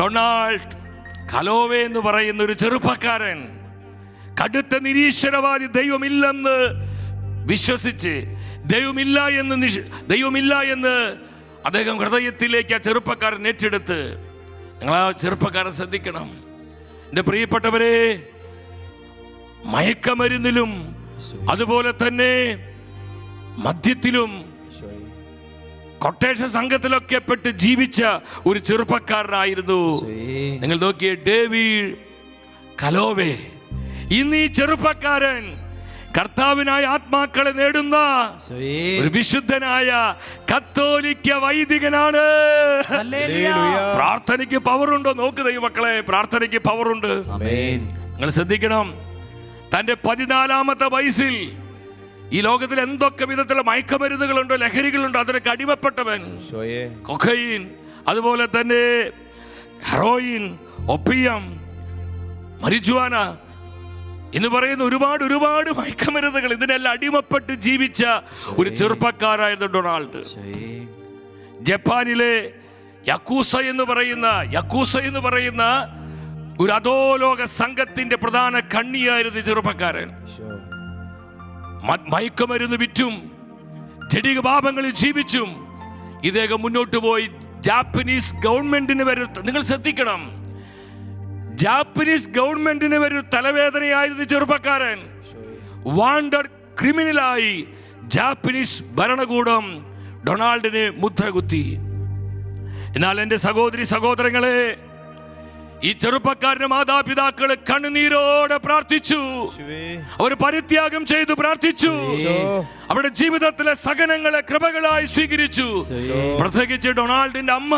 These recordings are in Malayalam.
ഡൊണാൾഡ് കലോവെ എന്ന് പറയുന്ന ഒരു ചെറുപ്പക്കാരൻ കടുത്ത നിരീശ്വരവാദി ദൈവമില്ലെന്ന് വിശ്വസിച്ച് ദൈവമില്ല എന്ന് ദൈവമില്ല എന്ന് അദ്ദേഹം ഹൃദയത്തിലേക്ക് ആ ചെറുപ്പക്കാരൻ ഏറ്റെടുത്ത് നിങ്ങൾ ആ ചെറുപ്പക്കാരൻ ശ്രദ്ധിക്കണം. എന്റെ പ്രിയപ്പെട്ടവരെ മയക്കമരുന്നിലും അതുപോലെ തന്നെ മദ്യത്തിലും കൊട്ടേഷൻ സംഘത്തിലൊക്കെ പെട്ട് ജീവിച്ച ഒരു ചെറുപ്പക്കാരനായിരുന്നു. നിങ്ങൾ നോക്കിയേ ഡേവി കലോവേ. ഇന്ന് ഈ ചെറുപ്പക്കാരൻ കർത്താവിനായ ആത്മാക്കളെ നേടുന്ന ഒരു വിശുദ്ധനായ കത്തോലിക്ക വൈദികനാണ്. പ്രാർത്ഥനയ്ക്ക് പവറുണ്ടോ? നോക്ക് ദൈവമക്കളെ പ്രാർത്ഥനയ്ക്ക് പവറുണ്ട്. നിങ്ങൾ ശ്രദ്ധിക്കണം തന്റെ പതിനാലാമത്തെ വയസ്സിൽ ഈ ലോകത്തിൽ എന്തൊക്കെ വിധത്തിലുള്ള മയക്കമരുന്നുകളുണ്ടോ ലഹരികളുണ്ടോ അതിനൊക്കെ അടിമപ്പെട്ടവൻ. കൊക്കൈൻ അതുപോലെ തന്നെ ഹെറോയിൻ ഒപ്പിയം മരിജുവാന എന്ന് പറയുന്ന ഒരുപാട് ഒരുപാട് മയക്കമരുന്നുകൾ ഇതിനെല്ലാം അടിമപ്പെട്ട് ജീവിച്ച ഒരു ചെറുപ്പക്കാരായിരുന്നു ഡൊണാൾഡ്. ജപ്പാനിലെ യക്കൂസ എന്ന് പറയുന്ന യക്കൂസ എന്ന് പറയുന്ന ഒരു അധോലോക സംഘത്തിന്റെ പ്രധാന കണ്ണിയായിരുന്നു ചെറുപ്പക്കാരൻ. മയക്കുമരുന്ന് വിറ്റും ജടിക പാപങ്ങളിൽ ജീവിച്ചും ഇദ്ദേഹം മുന്നോട്ട് പോയി. ജാപ്പനീസ് ഗവൺമെന്റിന് വരെ നിങ്ങൾ ശ്രദ്ധിക്കണം. ജാപ്പനീസ് ഗവൺമെന്റിന് വരെ ഒരു തലവേദനയായിരുന്നു ചെറുപ്പക്കാരൻ. വാണ്ടഡ് ക്രിമിനലായി ജാപ്പനീസ് ഭരണകൂടം ഡൊണാൾഡിന് മുദ്ര കുത്തി എന്നാൽ എന്റെ സഹോദരി സഹോദരങ്ങളെ ഈ ചെറുപ്പക്കാരന്റെ മാതാപിതാക്കൾ കണ്ണുനീരോടെ പ്രാർത്ഥിച്ചു. അവർ പരിത്യാഗം ചെയ്തു പ്രാർത്ഥിച്ചു. അവരുടെ ജീവിതത്തിലെ സഹനങ്ങളെ കൃപകളായി സ്വീകരിച്ചു. പ്രത്യേകിച്ച് ഡൊണാൾഡിന്റെ അമ്മ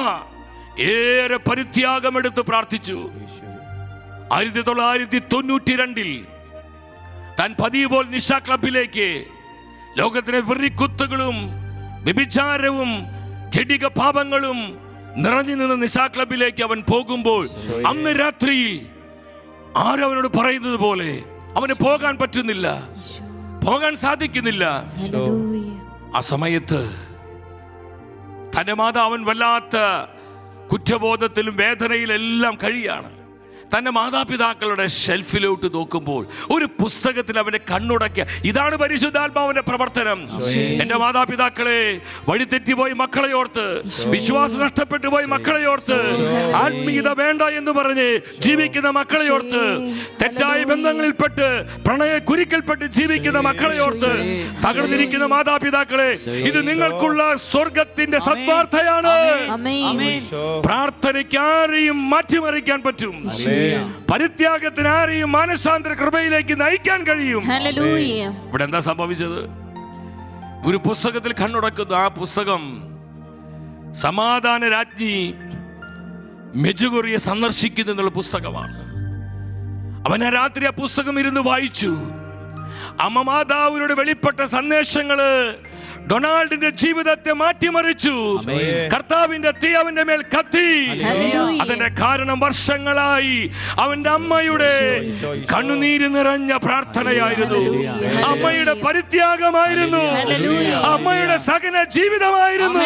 ഏറെ പരിത്യാഗം എടുത്ത് പ്രാർത്ഥിച്ചു. ആയിരത്തി തൊള്ളായിരത്തി തൊണ്ണൂറ്റി രണ്ടിൽ താൻ പതിവ് പോൽ നിശ ക്ലബിലേക്ക് ലോകത്തിലെ വെറിക്കുത്തുകളും വ്യഭിചാരവും ജഡിക പാപങ്ങളും നിറഞ്ഞു നിന്ന് നിശാ ക്ലബിലേക്ക് അവൻ പോകുമ്പോൾ അന്ന് രാത്രിയിൽ ആരവനോട് പറയുന്നത് പോലെ അവന് പോകാൻ പറ്റുന്നില്ല. പോകാൻ സാധിക്കുന്നില്ല. ആ സമയത്ത് തന്റെ മാതാവൻ വല്ലാത്ത കുറ്റബോധത്തിലും വേദനയിലെല്ലാം കഴിയാണ്. തന്റെ മാതാപിതാക്കളുടെ ഷെൽഫിലോട്ട് നോക്കുമ്പോൾ ഒരു പുസ്തകത്തിൽ അവന്റെ കണ്ണുടക്കിയ ഇതാണ് പരിശുദ്ധാത്മാവിന്റെ പ്രവർത്തനം. എന്റെ മാതാപിതാക്കളെ വഴിതെറ്റിപ്പോയി മക്കളെ ഓർത്ത് വിശ്വാസം നഷ്ടപ്പെട്ടു പോയി മക്കളെ ഓർത്ത് ആത്മീയത വേണ്ട എന്ന് പറഞ്ഞ് ജീവിക്കുന്ന മക്കളെ ഓർത്ത് തെറ്റായ ബന്ധങ്ങളിൽപ്പെട്ട് പ്രണയ കുരുക്കൽപ്പെട്ട് ജീവിക്കുന്ന മക്കളെ ഓർത്ത് തകർന്നിരിക്കുന്ന മാതാപിതാക്കളെ ഇത് നിങ്ങൾക്കുള്ള സ്വർഗത്തിന്റെ സദ്വാർത്ഥയാണ്. പ്രാർത്ഥനയ്ക്ക് ആരെയും മാറ്റിമറിക്കാൻ പറ്റും. പരിത്യാഗത്തിന് ആരെയും മാനസാന്തര കൃപയിലേക്ക് നയിക്കാൻ കഴിയും. ഇവിടെ എന്താ സംഭവിച്ചത്? ഒരു പുസ്തകത്തിൽ കണ്ണുടക്കുന്നു. ആ പുസ്തകം സമാധാന രാജ്ഞി മെജുകുറിയെ സന്ദർശിക്കുന്നു എന്നുള്ള പുസ്തകമാണ്. അവൻ ആ രാത്രി ആ പുസ്തകം ഇരുന്ന് വായിച്ചു. അമ്മ മാതാവിനോട് വെളിപ്പെട്ട സന്ദേശങ്ങൾ ഡൊണാൾഡിന്റെ ജീവിതത്തെ മാറ്റിമറിച്ചു. കർത്താവിന്റെ തീ അവന്റെ മേൽ കത്തി. അതിന്റെ കാരണം വർഷങ്ങളായി അവന്റെ അമ്മയുടെ കണ്ണുനീര് നിറഞ്ഞ പ്രാർത്ഥനയായിരുന്നു. അമ്മയുടെ പരിത്യാഗമായിരുന്നു. അമ്മയുടെ സകല ജീവിതമായിരുന്നു.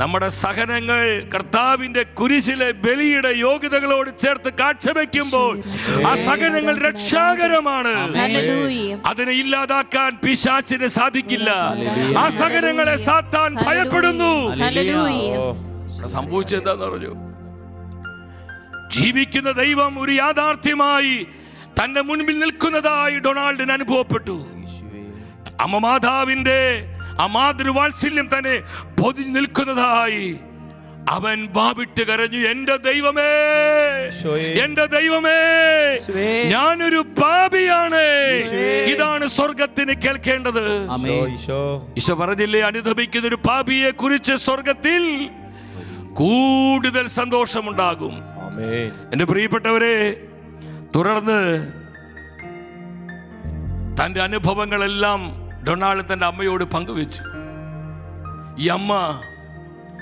നമ്മുടെ സഹനങ്ങൾ കർത്താവിന്റെ കുരിശിലെ ബലിയുടെ യോഗ്യതകളോട് ചേർത്ത് കാഴ്ചവെക്കുമ്പോൾ ആ സഹനങ്ങൾ രക്ഷാകരമാണ്. Hallelujah. അതിനെ ഇല്ലാതാക്കാൻ പിശാച്ചിന് സാധിക്കില്ല. ആ സഹനങ്ങളെ സാത്താൻ ഭയപ്പെടുന്നു. സംഭവിച്ചെന്താന്ന് പറഞ്ഞു ജീവിക്കുന്ന ദൈവം ഒരു യാഥാർത്ഥ്യമായി തന്റെ മുൻപിൽ നിൽക്കുന്നതായി ഡൊണാൾഡിന് അനുഭവപ്പെട്ടു. അമ്മ മാതാവിന്റെ ആ മാതൃവാത്സല്യം തന്നെ പൊതിഞ്ഞു നിൽക്കുന്നതായി. അവൻ വാവിട്ട് കരഞ്ഞു എന്റെ ദൈവമേ. എന്റെ ദൈവമേ. ഞാനൊരു പാപിയാണ്. ഇതാണ് സ്വർഗത്തിന് കേൾക്കേണ്ടത്. ഈശോ പറഞ്ഞില്ലേ അനുദപിക്കുന്ന ഒരു പാപിയെ കുറിച്ച് സ്വർഗത്തിൽ കൂടുതൽ സന്തോഷമുണ്ടാകും. എന്റെ പ്രിയപ്പെട്ടവരെ തുടർന്ന് തന്റെ അനുഭവങ്ങളെല്ലാം ഡൊണാൾഡ് തന്റെ അമ്മയോട് പങ്കുവെച്ചു. ഈ അമ്മ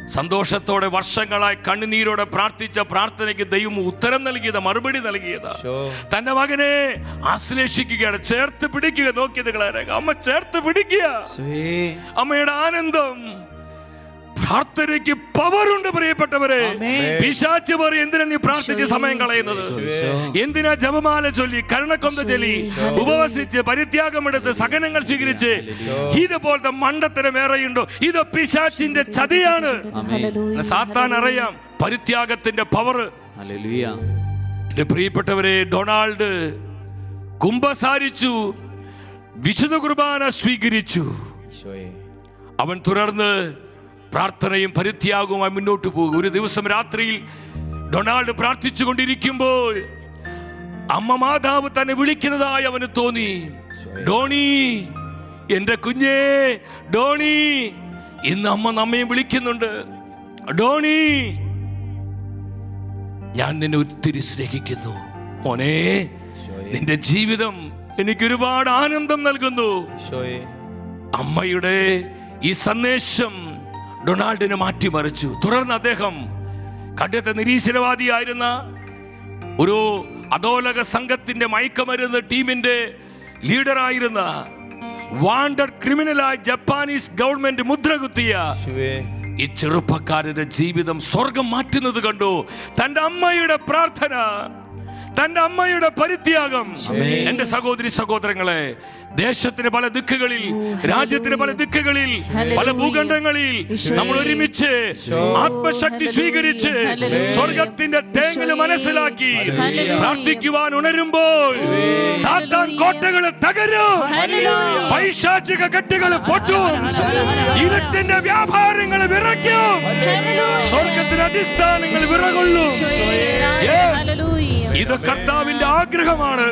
സന്തോഷത്തോടെ വർഷങ്ങളായി കണ്ണുനീരോടെ പ്രാർത്ഥിച്ച പ്രാർത്ഥനയ്ക്ക് ദൈവം ഉത്തരം നൽകിയത് മറുപടി നൽകിയത്. തന്റെ മകനെ ആശ്ലേഷിക്കുകയാണ് ചേർത്ത് പിടിക്കുക. നോക്കിയത് അമ്മ ചേർത്ത് പിടിക്കുക. അമ്മയുടെ ആനന്ദം. കർത്തരയ്ക്ക് പവറുണ്ട് പ്രിയപ്പെട്ടവരെ. പിശാച്ച് പറ എന്തിനാ നീ പ്രാർത്ഥിച്ച് സമയം കളയുന്നത്? എന്തിനാ ജപമാല ചൊല്ലി കരുണക്കൊന്ത ചൊല്ലി ഉപവസിച്ച് പരിത്യാഗമെടുത്ത് സഹനങ്ങൾ സ്വീകരിച്ച്? ഇതുപോലത്തെ മണ്ടത്തരം ഏറെയുണ്ടോ ഇത് പിശാച്ചിന്റെ ചതിയാണ്. സാത്താൻ അറിയാം. പരിത്യാഗത്തിന്റെ പവർ ഹല്ലേലൂയ. എന്റെ പ്രിയപ്പെട്ടവരെ ഡൊണാൾഡ് കുംഭസാരിച്ചു വിശുദ്ധ കുർബാന സ്വീകരിച്ചു. അവൻ തുടർന്ന് പ്രാർത്ഥനയും പരിത്യാഗവുമായി മുന്നോട്ട് പോകും ഒരു ദിവസം രാത്രിയിൽ ഡൊണാൾഡ് പ്രാർത്ഥിച്ചു കൊണ്ടിരിക്കുമ്പോൾ അമ്മ മാതാവ് തന്നെ വിളിക്കുന്നതായി അവന് തോന്നി. ഡോണി എന്റെ കുഞ്ഞേ ഡോണി ഇന്ന് അമ്മ നമ്മയും വിളിക്കുന്നുണ്ട്. ഡോണി ഞാൻ നിന്നെ ഒത്തിരി സ്നേഹിക്കുന്നു. മോനെ നിന്റെ ജീവിതം എനിക്ക് ഒരുപാട് ആനന്ദം നൽകുന്നു. അമ്മയുടെ ഈ സന്ദേശം ഡൊണാൾഡിനെ മാറ്റിമറിച്ചു. തുടർന്ന് അദ്ദേഹം കടുത്ത നിരീശ്വരവാദിയായിരുന്ന ഒരു അധോലക സംഘത്തിന്റെ മയക്കമരുന്ന് ടീമിന്റെ ലീഡറായിരുന്ന വാണ്ടഡ് ക്രിമിനലായ ജപ്പാനീസ് ഗവൺമെന്റ് മുദ്ര കുത്തിയ ഈ ചെറുപ്പക്കാരന്റെ ജീവിതം സ്വർഗം മാറ്റുന്നത് കണ്ടു. തന്റെ അമ്മയുടെ പ്രാർത്ഥന തന്റെ അമ്മയുടെ പരിത്യാഗം. എന്റെ സഹോദരി സഹോദരങ്ങളെ ദേശത്തിന് പല ദിക്കുകളിൽ രാജ്യത്തിന് പല ദിക്കുകളിൽ പല ഭൂഖണ്ഡങ്ങളിൽ നമ്മൾ ഒരുമിച്ച് ആത്മശക്തി സ്വീകരിച്ച് സ്വർഗത്തിന്റെ തേങ്ങൽ മനസ്സിലാക്കി പ്രാർത്ഥിക്കുവാൻ ഉണരുമ്പോൾ സാത്താൻ കോട്ടകളെ തകരും. പൈശാചിക കെട്ടുകൾ പൊട്ടും. ഇരുട്ടിന്റെ വ്യാപാരങ്ങൾ വിറയ്ക്കും. സ്വർഗത്തിന്റെ അടിസ്ഥാനങ്ങൾ വിറകൊള്ളും. ഇത് കർത്താവിന്റെ ആഗ്രഹമാണ്.